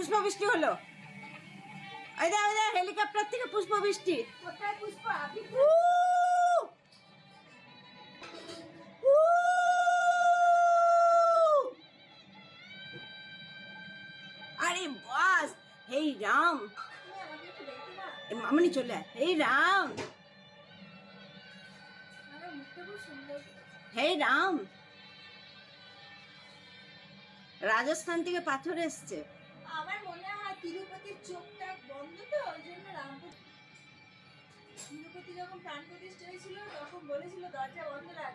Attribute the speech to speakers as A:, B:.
A: পুষ্প বৃষ্টি হলো ওই দে হেলিকপ্টার থেকে পুষ্প বৃষ্টি
B: কোথায় পুষ্পা? আপনি!
A: আরে বাস হেই রাম। মামনি চলে হেই রাম। হেই রাম। রাজস্থান থেকে পাথর এসছে।
B: আমার মনে হয় তিরুপতির চোখটা বন্ধ তো, ওই জন্য রামপুর তিরুপতি যখন প্রাণ প্রতিষ্ঠা হয়েছিল, তখন বলেছিল দরজা বন্ধ রাখবে